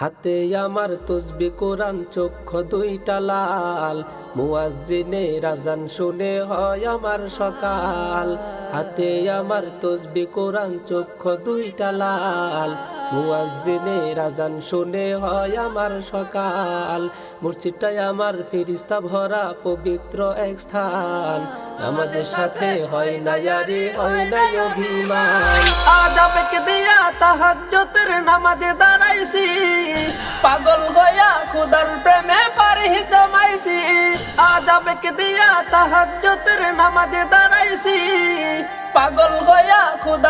হাতে আমার তসবি কোরআন চক্ষু দুইটা লাল। মুয়াজ্জিনে রাজান শুনে হয় আমার সকাল। হাতে আমার তসবি, কোরআন চক্ষু দুইটা লাল। মুয়াজ্জিনে রাজান শুনে হয় আমার সকাল। মসজিদটাই আমার ফেরিস্তা ভরা পবিত্র এক স্থান। আমাদের সাথে হয় না ইয়ারি হয় না অভিমান। আবেগ দিয়া তাহাজ্জতের নামাজে দাঁড়াইছি। পাগল হইয়া খুদার প্রেমে পারি জমাইছি। আজ আবেগ দিয়া তাহাজ্জতের নামাজে দাঁড়াইছি পাগল হইয়া খুদার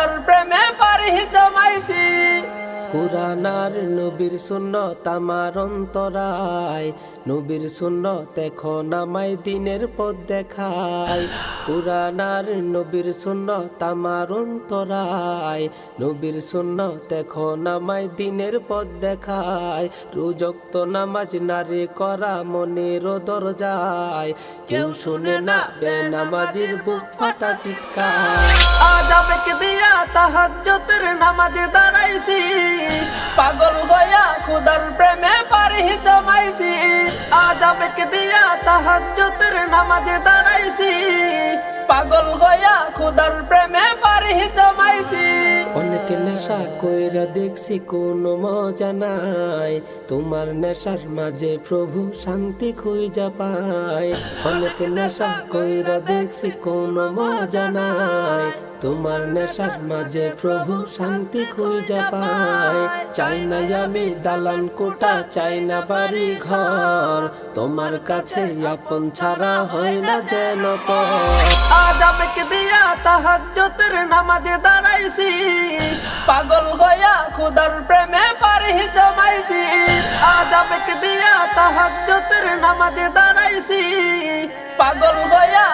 প্রেমে পারি জমাইছি কোরআন আর নবীর সুন্নত আমার অন্তরায়। নবীর সুন্নত এখন আমায় দিনের পথ দেখায়। কোরআন আর নবীর সুন্নত আমার অন্তরায়। নবীর সুন্নত এখন আমায় দিনের পথ দেখায়। রোজক্ত নামাজ নারে করা মনের দরজায়। কেউ শুনে না বেনামাজির বুক ফাটা চিৎকার। আবেগ দিয়া তাহাজ্জতের নামাজে দাঁড়াইছি। জমাইছি আজ আবেকে দিয়া তাহাজ্জতের নামাজে দাঁড়াইছি। পাগল হইয়া খুদার প্রেমে পারি জমাইছি। নেশা কইরা দেখছি কোনো মজা নাই। তোমার নেশার মাঝে প্রভু শান্তি খুঁজা পায়। অনেক নেশা কইরা দেখছি কোনো মজা নাই। তোমার নেশার মাঝে প্রভু শান্তি খুঁজা পায়। চাই না আমি দালান কোটা, চাই না বাড়ি ঘর। তোমার কাছে আপন ছাড়া হয় না যেন আজ আবেগ দিয়া তাহাজ্জতের নামাজে দাঁড়াইছি। পাগল হইয়া খুদার প্রেমে পারি জমাইছি। আজ আবেগ দিয়া তাহাজ্জতের নামাজে দাঁড়াইছি। পাগল হইয়া